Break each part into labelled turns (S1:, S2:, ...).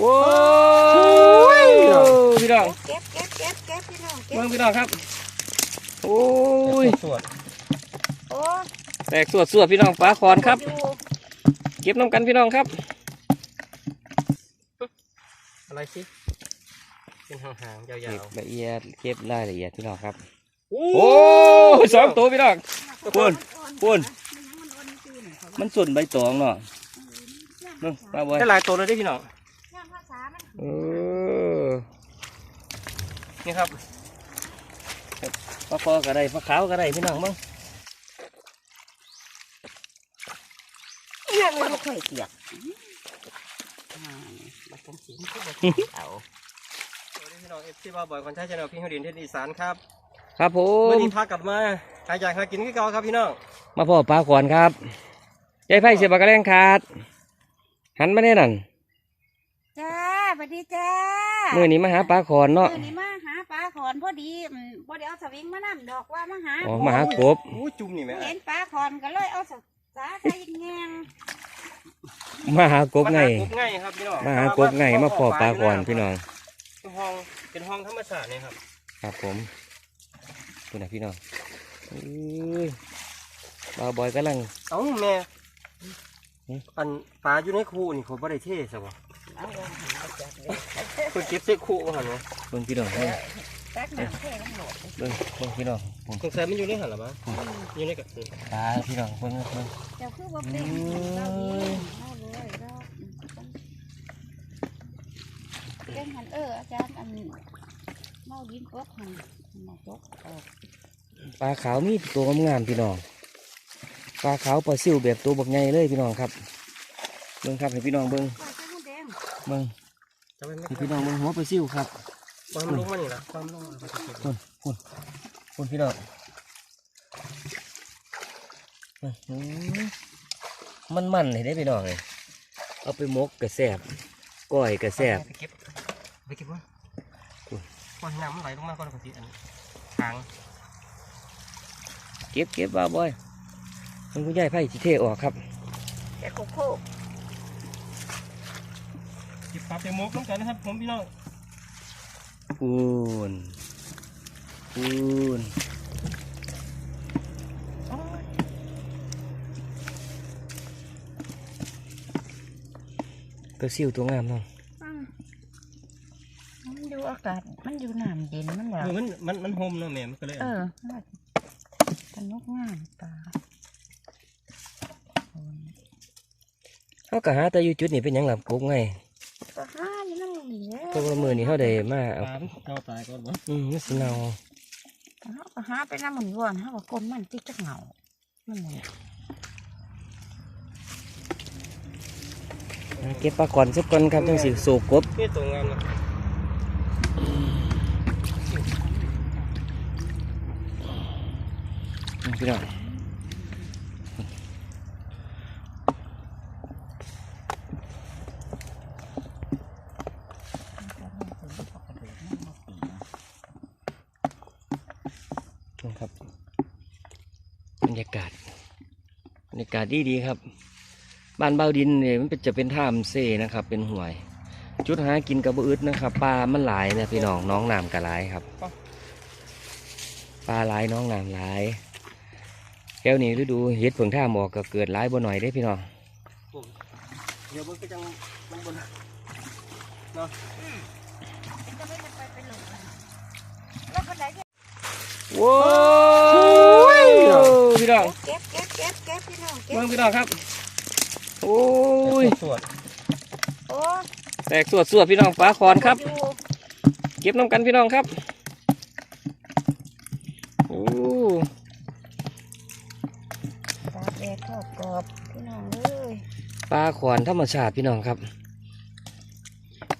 S1: ว้าวพี่น้อง
S2: เก็บเก็บเก็บเก็บพี่น้องเก็บ
S1: เบิ่งพี่น้องครับ โอ้ย
S3: สวด
S2: โอ้
S1: แตกสวดสวดพี่น้องปลาคอนครับ
S2: อยู่
S1: เก็บน้ำกันพี่น้องครับ
S3: อะไรสิเป็นหางๆยา
S1: เก็บ
S3: ว
S1: ละเอียดเก็บรายละเอียดพี่น้องครับ
S3: ๆโอ้
S1: โอ้ยสองตัวพี่น้องปุ่นปุ่นมันส่วนใบตองเนาะเบิ่งมาบ่อย
S3: ได้หลายตัวเลยได้พี่น้อง
S1: เออ
S3: นี่ครับ
S1: ปลาคอก็ได้ปลาขาวก็ได้พี่น้องมั้ง
S2: ย่างมันบ่ค่อยเปียกอ่ามันเป็นสีที่บ่เอา
S3: สวัสดีพี่น้องเอฟซีบาบอยคนใช้ชาแนลพี่ฮดินเทศอีสานครับ
S1: ครับผ
S3: เมื่อ
S1: ม
S3: นี้พากลับมาหาอยากหากินคือเก่าครับพี่น้อง
S1: มาพ่อปลาขอนครับยายไผ่เสียบปากกระแรงขาดหันมาได้นั่น
S2: จ้าส วัสดีจ้า
S1: เมื่อนี้มาหาปลาขอนเนาะ
S2: มื้อนี้มาหาปลาขอนพอดีอืมบ่ได้เอาสวิงมานํดอกว่ามาหา
S1: อ๋อมาหากบ
S3: อู้จุ่มนี่ไหม
S2: เห็นปลาขอนก็เลยเอาสสาใส่แงง
S1: มาหากบไง
S3: มาหากบไงครับพี่น้อง
S1: มาหากบไงมาพ่อปลาขอนพี่น้อง
S3: เป็นห้องเป็นห้องธรรมชาติเนี่ยครับ
S1: ครับผมคุณนะพี่น้องอุ้ยปลาบอยกำลัง
S3: เอ้าแม่
S1: หืม
S3: อันปลาอยู่ในคูนี่เขาบ่ได้เท่ซะ บ่
S2: เอาลงหันเอาจับเลย
S3: เพิ่นเก็บใส่คูว่าหั่นเนาะ
S1: เบิ่งพี่น้องเบิ่ง
S2: ตักน้ำแข็งโหลด
S1: เบิ่งเบิ่งพี่น้องผม
S3: สงสัยมันอยู่ในหั่นล่ะมั้งอยู่ในกับ
S1: ปลาพี่น้องเบิ่งเบิ่ง
S2: เจ้าคือบ่เป็นเราดีเอาเลยเราเป็นหันเอออาจารย์อันเมาดินกบหันมาจกออก
S1: ปลาขาวมีตัวงามๆพี่น้องปลาขาวปลาซิวแบบตัวบักใหญ่เลยพี่น้องครับเบิ่งครับให้พี่น้องเบิ่ง
S2: ปลาข้าวแดง
S1: เบิ่ง
S3: จะเป็น
S1: ให้พี่น้องเบิ่งหัวปลาซิวครับ
S3: ความลงมานี่ล่ะความลงมาก็จะเก็บ
S1: คุณคุณคุณพี่น้องอื้อหือมันมันๆเลยได้พี่น้องเลยเอาไปหมกกระแสบก้อยกระแสบ
S3: ไปเก็บไปเก็บวะ
S1: อุ้ย
S3: ก่อนน้ำมันไหลลงมาก่อนปกติอันทาง
S1: เก็บเก็บบ้าบอยมันคุณยายไผ่สิเทออกครับ
S2: แกโคโค
S3: เก็บปลาไปหมกน้ำกันนะครับผมพี่น้อง
S1: ปูนปูนก็ซิวตัวงามเนาะ
S2: มันอยู่อากาศ มันอยู่น้ำเย็นมันแบบ
S3: เออมันมันมันโฮมเนาะแม่มันก็เลย
S2: เออสนุกงามปลา
S1: เขาก็หาแต่อยู่จุดนี้เป็นหยังหลับกบไง เพราะว่ามือนี้เขาได้มา
S3: ป
S1: เอา
S3: ลามันเอาตายก่อนวะ
S1: อืมมันสิเนา
S2: เขาก็หาไปน้ำมันว่อนเขาก็กลนมันติดจักเหงามันหมด
S1: หาเก็บปลาก่อนสักก่อนครับจังสิสูบกบ
S3: นี่ตัวงามนะ
S1: อืมพี่น้องนะครับบรรยากาศบรรยากาศดีดีๆครับ บ้านเบาดินเนี่ยมันเป็นจะเป็นท่ามเซ่นะครับ เป็นห่วย จุดหากินกระบือึดนะครับปลามันหลายนะพี่น้องน้องน้ำกระหลายครับปลาหลายน้องน้ำหลายแก้วนี้ฤดูเห็ดเผงท่าหมอกก็เกิดหลายบ่หน่อยได้พี่น้อง
S3: ผมเดี๋ยวมันก็จังมันบน
S2: จะไม่ไปไปหลงแล้วก็ไหน
S1: ว้าว
S2: พี่น้อง เก็บ
S1: เบิ่งพี่น้องครับ โอ้ย
S3: สวด
S2: โอ้
S1: แตกสวดสวดพี่น้องปลาคอนครับ
S2: อยู่
S1: เก็บน้ำกันพี่น้องครับ โอ้
S2: ปลาแดดทอดกรอบพี่น้องเอ้ย
S1: ปลาขวานธรรมชาติพี่น้องครับ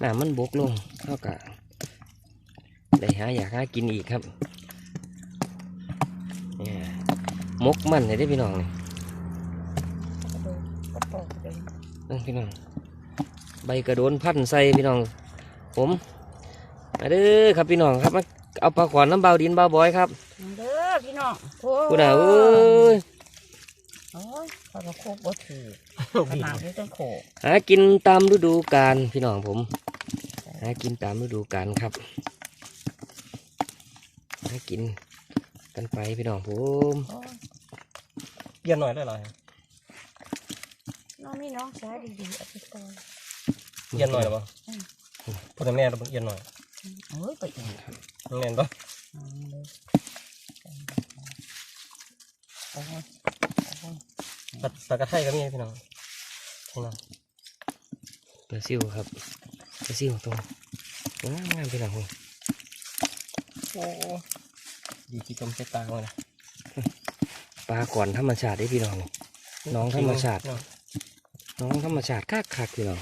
S1: น้ำมันบกลงเท่ากับได้หาอยากหากินอีกครับเนี่ยมกมันเลยได้อพี่น้องนี่
S2: กระโดดกระโปงเลย
S1: เบิ่ง พี่น้อง ใบกระโดนพันใส่พี่น้อง ผมมาเด้อครับพี่น้องครับมาเอาปลาขวานน้ำเบาดินเบาบอยครับ
S2: เด้อพี่น้องโอ้
S1: กูน่ะเอ้ย
S2: โอ้ยเขาก็โคกบ่ถือขนาดนี้ต้องโคก
S1: หากินตามฤดูกาลพี่น้องผมหากินตามฤดูกาลครับหากินกันไปพี่น้องผม
S2: โอ้ย
S3: เย็นหน่อยได้หรอ
S2: น้องมีน้องสาวดีๆเอาไปก่อน
S3: เย็นหน่อยหรอปะพ่อแต่แม่เราเย็นหน่อย
S2: โอ้ยไปอีก
S3: แม่นปะ
S2: เอาเลยโอ้ยโอ้ย
S3: ตัดตะกระไทยก็มีพี่น้องพี่น้อง
S1: ปลาซิวครับปลาซิวตรงงามงามพี่น้องผม
S3: โอ้ดีที่จมใส่ตาเลยนะ
S1: ปลาก่อนธรรมชาติได้พี่น้องน้องธรรมชาติ
S3: น้อง
S1: น้องธรรมชาติคักคักๆพี่น้อง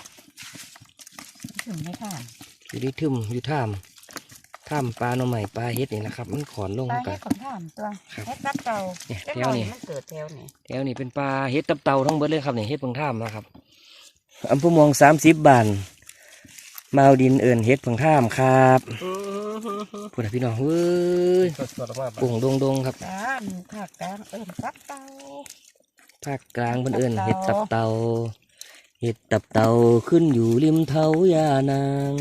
S2: ถึงไม่ผ่าน
S1: อยู่ที่ทึมอยู่ท่ามท่ามปลาหน่อใหม่ปลาเฮ็ดนี่นะครับ มันขอนลง
S2: ปลา
S1: กั
S2: ให้
S1: น
S2: ของท่ามตัว
S1: ครับ
S2: เฮ็ดรับเตา
S1: เนี่ย
S2: แต่
S1: แถว
S2: หน่อย
S1: นี้
S2: มันเกิดแถวนี้
S1: แถวนี้เป็นปลาเฮ็ดตับเต่าทั้งเบิดเลยครับนี่เฮ็ดเพิ่งท่ามนะครับอำเภอเมองสามสิบบานมาเอาดินเอิญเฮ็ดเพิ่งท่ามครับพูดนะพี่น้องเว้ย
S3: สดสดออกมาปะ
S1: ปุ่งดงดงๆครับ
S2: กลางภาคกลางเอิ่มรับเตา
S1: ภาคกลางเพิ่นเอิญ
S2: ตับ
S1: เฮ็ด
S2: เต่า
S1: ตับเต่า เฮ็ดตับเต่าขึ้นอยู่ริมเท้ายานาง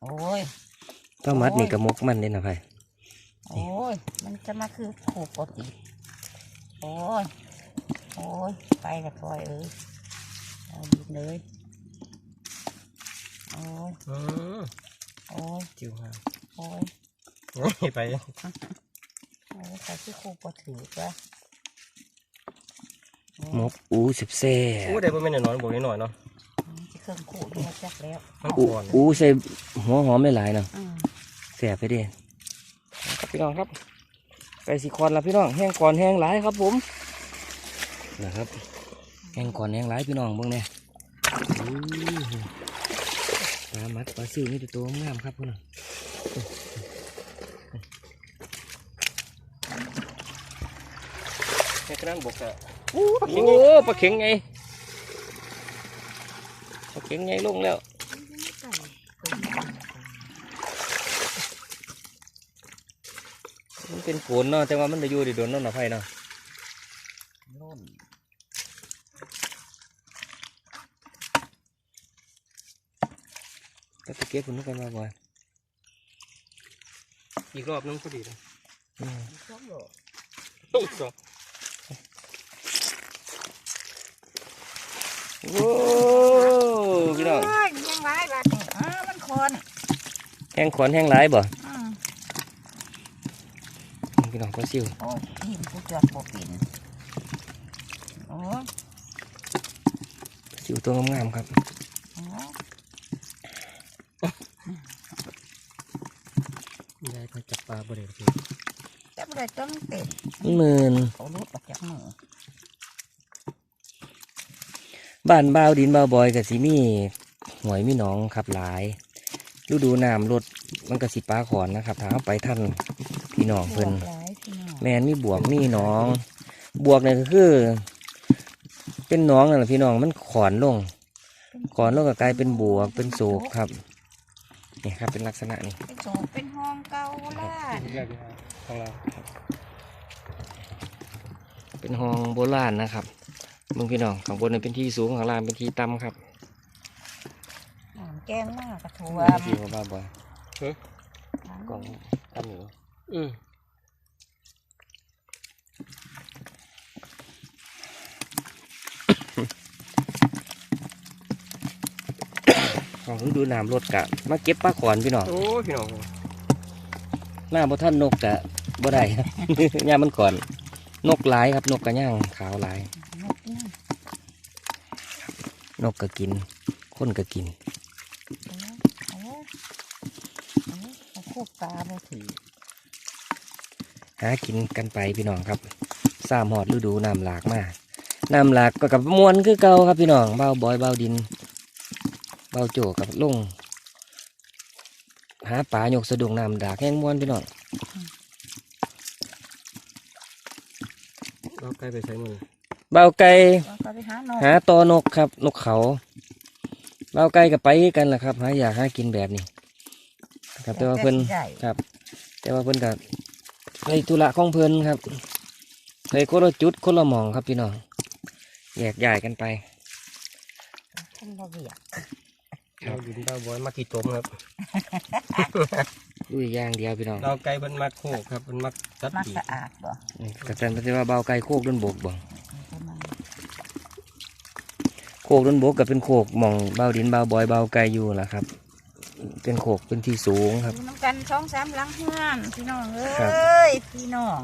S2: โอ้ย
S1: ก็มัดนี่กระมกมันเด้นะไผ
S2: โอ้ย มันจะมาคือขู่ปกติโอ้ย โอ้ย ไปละคอยเอ้ยเอาดินเลย โอ้ย
S3: อืม
S2: โอ้ย
S3: จิ๋วฮะ
S2: โอ้ย
S3: นี่ไป
S2: โอ้ยใครที่ขู่ปกติวะโอ้ย
S1: มกอูสิบแซ่
S3: โอ้ได้บ่แม่นหน่อยๆบอกนิดหน่อยเนาะ
S2: ที่เครื่องขู่ที่มาจักแล้ว
S3: มัน
S1: อู
S3: ก่อน
S1: อูใส่หัวหอมหลายๆเนาะ
S2: อืม
S1: แซ่บไปเด้ครับพี่น้องครับไก่สีคอนละพี่น้องแห้งก่อนแห้งหลายครับผมนะครับแห้งก่อนแห้งหลายพี่น้องเบิ่งเนี่ยอู้หูปลามัดปลาซิวนี่ตัวงามครับพี่น้อง
S3: แค่นั้นบกอะ
S1: โอ้ปลาเข็งไงปลาเข็งไงลงแล้วมันเป็นฝนเนาะแต่ว่ามันจะอยู่ในโดนเนั่นหนาไฟเนาะ
S2: ล่น
S1: ก็ตะเกียบคุณนึกกันมาบ่อย
S3: อีกรอบนึงพอดีเลย
S1: อืม
S2: ชอบโลด
S3: ตุ๊กสอง
S1: โอ้พี่น้อง
S2: โอ้ยยังไรบ้านี่อ้ามันคน
S1: แห้งขอนแห้งหลายบ่
S2: อืม
S1: พี่น้องก็ซิว
S2: โอ้ยหินกูจอดบ่ปินโอ้ย
S1: ซิวตัวงามๆครับ
S2: โอ้ย
S3: ยายไปจับปลาบ่ได้พี่
S2: แต่บ่ได้ต้องเป็ด
S1: หมื่น
S2: เขาลุดออกจากมือ
S1: บ้านบ่าวดินบ่าวบอยกับสิมีหวยมีหนองครับหลายฤดูน้ำรดมันก็สิปลาขอนนะครับถ้าเอาไปท่านพี่น้องเพิ่น
S2: บวกหลายพี่น้อง
S1: แมนมีบวกมีหนอง บวกเนี่ยก็คือ เป็นหนองนั่นแหละพี่น้องมันขอนลงขอนลงก็กลายเป็นบวกเป็นโศกครับนี่ครับเป็นลักษณะนี้
S2: เป็นโศกเป็นห้องเก่าล้าน
S3: แรกเลยของเรา
S1: เป็นห้องโบราณนะครับ มึงพี่น้องข้างบนนี่เป็นที่สูงข้างล่างเป็นที่ต่ำครับ
S2: น้ำแกงมากกระทวม
S1: ที่ว่าบ้าบอยกล่องตั้มอยู่
S3: อืม
S1: ห้องฤดูน้ำรดกะมาเก็บปลาขอนพี่น้อง
S3: โอ้ยพี่น้อง
S1: หน้าบ่ท่านนกกะบ่ได้ย่ามันก่อน นกหลายครับนกกระย่างขาวหลาย
S2: นกนั่น
S1: นกก็กิน คนก็กิน
S2: โอ้ยโอ้ยโอ้ยเอาคู่ปลาบ่ถือ
S1: หากินกันไปพี่น้องครับสามหอดฤดูน้ำหลากมาน้ำหลากก็กับมวนคือเก่าครับพี่น้องเบาบอยเบาดิน เบาโจกับลุงหาปลาหยกสะดุงน้ำดากแห้งมวนพี่น้อง
S3: เราใกล้ไปใช้มือ
S1: เบาไก่
S2: เราก็ ไปหานก
S1: หาตอนกครับ นกเขาเบาไก่กับไปกันแหละครับหาอยากหากินแบบนี้ ครับแต่ว่าเพิ่น
S2: ได้
S1: ครับ แต่ว่าเพิ่นกับในธุระของเพิ่นครับไปคนละจุดคนละหมองครับพี่น้องแยกย้ายกันไป
S2: นบ่เบียก
S3: เราดินดาวบอยมากี่ตมครับ
S1: ลุยอย่างเดียวพี่น้อง
S3: ดาวไก่เป็นมักโคกครับเป็นมักจัด
S2: มา
S3: ดี
S2: สะอาดบ่
S1: นี่กระจันปฏิว่าเบาไก่โคกด้นบกบ่
S2: ประมาณ
S1: โคกด้นบกก็เป็นโคกหมองเบาดินเบาบอยเบาไก่อยู่ล่ะครับ เป็นโคกเป็นที่สูงครับ
S2: อยู่น้ำกันสองสามหลังเฮือนพี่น้องเอ
S1: ครับ้
S2: ยพี่น้อง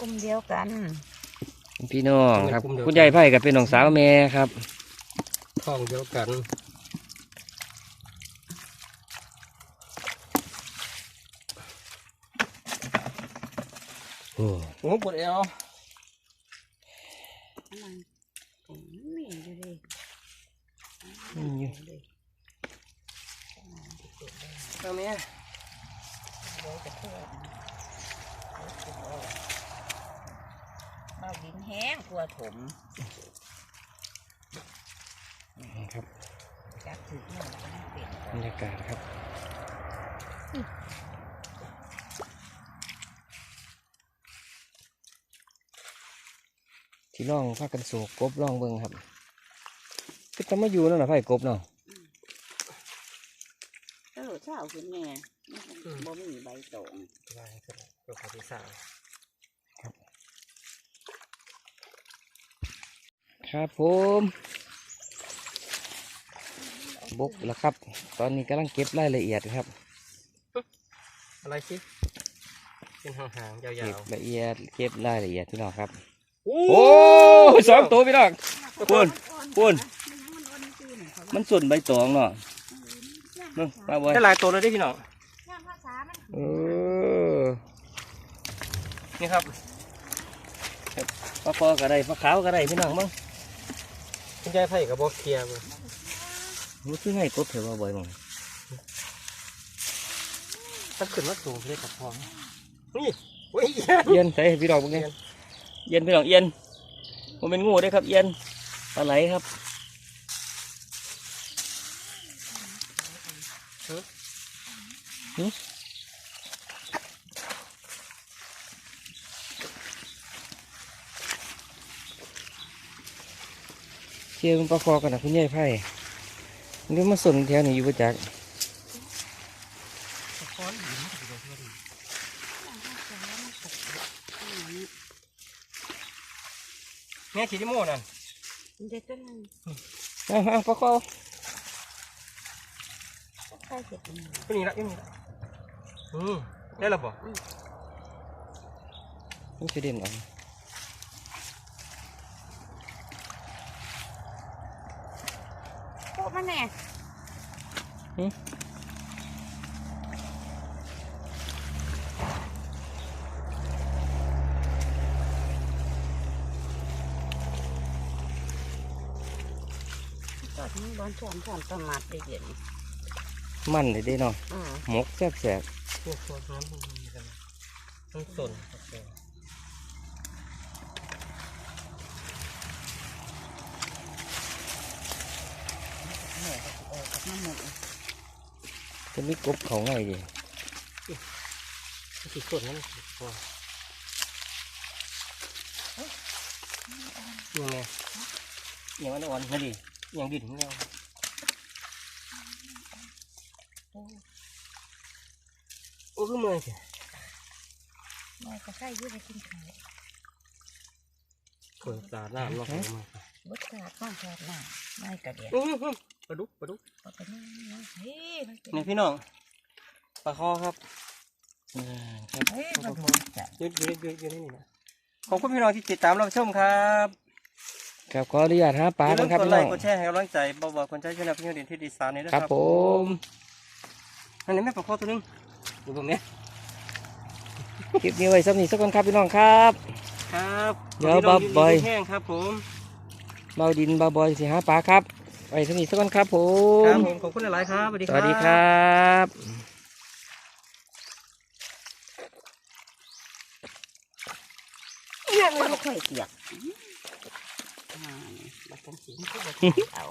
S2: กลุ่มเดียวกัน
S1: พี่น้องครับคุณยายไผ่กับเป็นน้องสาวแม่ครับ
S3: ท้องเดียวกัน
S1: โอ้
S3: โอ้ปวดเอว
S2: นี่อยู่ดิ
S3: ตาแม่
S2: เบาดินแห้งกลัวถม
S1: ครับ
S2: จับถือเนี่ยมันไม่เป็น
S1: บรรยากาศครับที่ล่องพากันโศกกบล่องเบิ่งครับก็ จะมาอยู่นั่นแหละไผ่กบเนาะ
S2: เออเช้าขึ้นแม่บ่มีใบตอง
S3: ได้ครับตัวขอที่สาม
S1: ครับผมบกแล้วครับ ตอนนี้กำลังเก็บรายละเอียดครับ
S3: อะไรสิเป็นหางๆยา
S1: เก็บ
S3: ว
S1: ละเอียดเก็บรายละเอียดพี่น้องครับ
S3: ๆโอ้
S1: โอ้สองตัวพี่น้องปุ่นปุ่น มันส่วนใบตองเนาะมึงมาบ่อย
S3: ได้หลายตัวเลยได้พี่น้อง
S1: เออ
S3: นี่ครับ
S1: ปลาคอก็ได้ปลาขาวก็ได้พี่น้องมั้ง
S3: คุณยายไผ่กับบอกเคลียร์เลย
S1: มันคือไงกบเถอะว่าบ่อยมั้ง
S3: ถ้าขึ้นมาสูงเลยกับพองนี่โอ้ย
S1: เอียนใส่ให้พี่น้องเบิ่งไงเอียนพี่น้องเอียนมันเป็นงูได้อครับเอียนปลาไหลครับ เชื่อมันปลาคอกันนะคุณยายไผ่นี่มาสนแถวนี้อยู่ประจักษ์
S3: แม่ขี่ที่โม่นั่น
S2: เด็กตัวนึง
S1: เอาเอาปลาคอ
S2: ใครเก็บมัน
S3: ก็นี่ละก็นี่ละ อืมได้และบ่
S1: มันจะเด่นออก
S2: พวกมันแน่ก็ทั้งร้อนช่วงช่วงประมาทได้เดี๋ยวนี้
S1: มันเลยเด้เนาะ
S2: อืม
S1: หมกแซ่บแสบ
S3: พ วกตัวนั้นมันมีกันต้องสนครับแก
S2: แม่ก็สิเออกับน้ำมัน
S1: ๆจะมีกบเขาไงดิ
S3: ที่สนนั่นพอยังไง
S1: อย่างมันอ่อนนะดิ
S3: ยังดิ่นไม่เอา โอ้คือเมื่อยสิ
S2: แม่ก็ใส่อยืดไปกินข้าว
S3: เปิดตาหน้าลอกมา
S2: บดกาดข้องแคบหน้าไม่กระเดียด
S3: อื้อหือปลาดุกปลาดุก
S2: ก็เป็นนี่นะเฮ้ยมันเป็น
S3: นี่พี่น้องปลาคอครับ
S1: อ่าครับ
S2: เฮ้ยมันดูจัด
S3: ยืดยืดยืดยืดนี่นะขอบคุณพี่น้องที่ติดตามรับชมครับ
S1: ครับขออนุญาตหาปลา
S3: อย่า
S1: กั
S3: ลื
S1: น
S3: ม
S1: ครับ
S3: กด
S1: พี่
S3: ไล
S1: น้อง
S3: ค์กดแชร์ให้กำลังใจบ่าวๆคนใจช่วยนะพี่น้องเด่นที่ดีสานนี้ด้วย
S1: ค
S3: ค
S1: รั
S3: รั
S1: บบผม
S3: อันนี้แม่ปลาคอตัวหนึง ดูตรงนี้
S1: คลิปนี้ไว้สักนิดสักคนครับพี่น้องครับ
S3: ครับ
S1: เดี๋ยวบ๊อบบ๊อย
S3: แห้งครับผม
S1: เบาดินเบาบอยสิหาปลาครับไว้สักนิดสักคนครับผ
S3: ครั
S1: ม
S3: บผมขอบคุณหลายๆครับสวัสดี
S1: สวัสดีครับ
S2: เนี่ยมันไม่ค่อยเปียกอ่าบัดกันสิมันก็บ่เอา